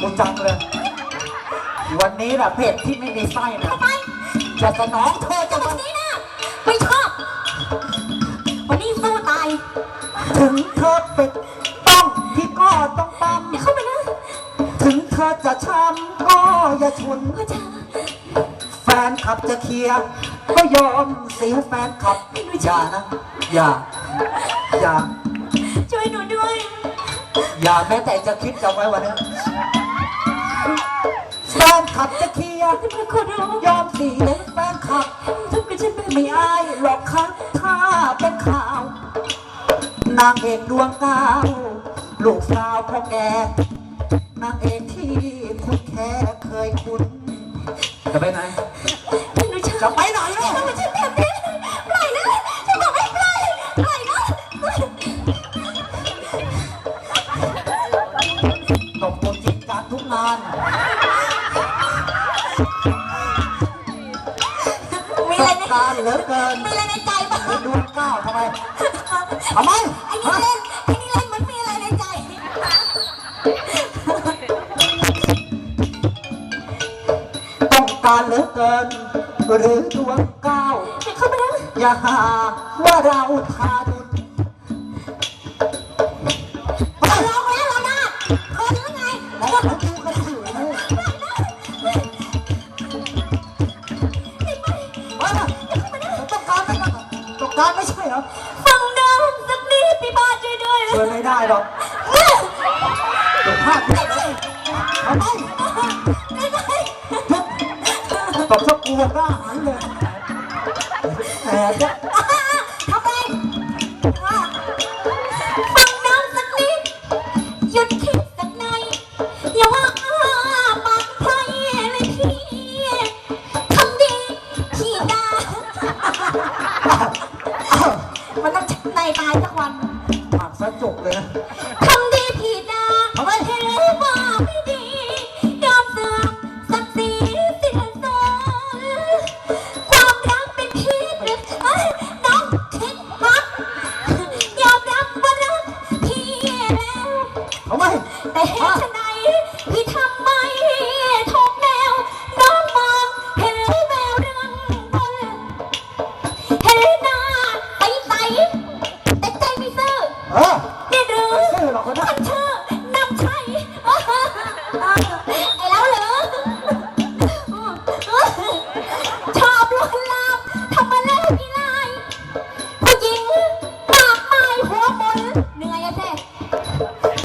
กูจังเลย วันนี้น่ะเพจที่ไม่มีไส้น่ะจะสนองเธอจะแบมาบนี้นะไม่ชอบ วันนี้สู้ตาย ถึงเธอเป็ดต้องพี่ก็ต้องปั๊มอย่าเข้าไปนะถึงเธอจะช้ำก็อย่าชุน พ่อจ๋าแฟนขับจะเคลียร์ก็ยอมเสียแฟนขับอย่านะ อย่า อย่า ช่วยหนูด้วย อย่าแม้แต่จะคิดจะไว้วันนี้แฟน ขับจะเคลียร์ที่พ่อขอร้องยอมเสียแฟนขับ ทำกับฉันแบบไม่นี้อายหรอกครับถ้าเป็นข่าว นางเอกดวงดาวลูกสาวพ่อแกนางเอกที่คุณแค่เคยคุ้นจะไปไหนหนูชอบจะไปไหนล่ะทำกับฉันแบบนี้ปล่อยนะฉันบอกให้ปล่อยปล่อยนะตบตัวจริงการทุกงาน มีต้อะไรองในการเหลือเกินมีอะไรในใจบ้างไอ้ดวงก้าวทำไม ทำไม ไอ้นี่เล่นไอ้นี่เล่นเหมันมีอะไรในใจต้องการเหลือเกิน หรือดวงก้าวอย่าเข้าไปนะอย่าหาว่าเราทารุานช่วยด้วยเชิญไม่ได้หรอกเดี๋ยวพลาดไม่ได้ทำไมไม่ได้ตบสักกลัวกล้าหันเลยแหมเนี่ยทำไมฟังน้ำสักนิด หยุดคิดสักหน่อยอย่าว่าอ้าปากไพร่เลยพี่ทำดีขี้ดามันต้องในตายสักวันปาก ซะจบเลยนะ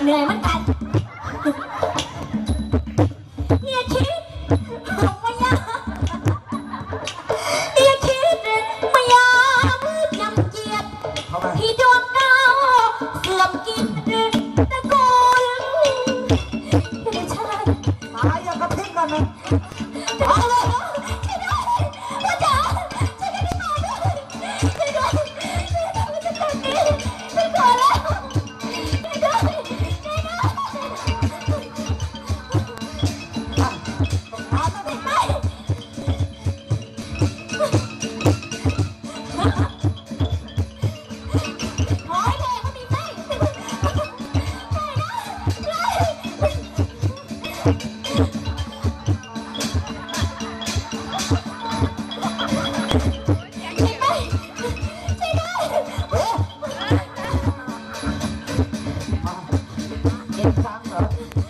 เหนื่อยเหมือนกัน ย็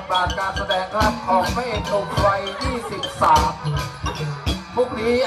ทบาทการแสดงครับของพระเอกหนุ่มวัย23พวกนี้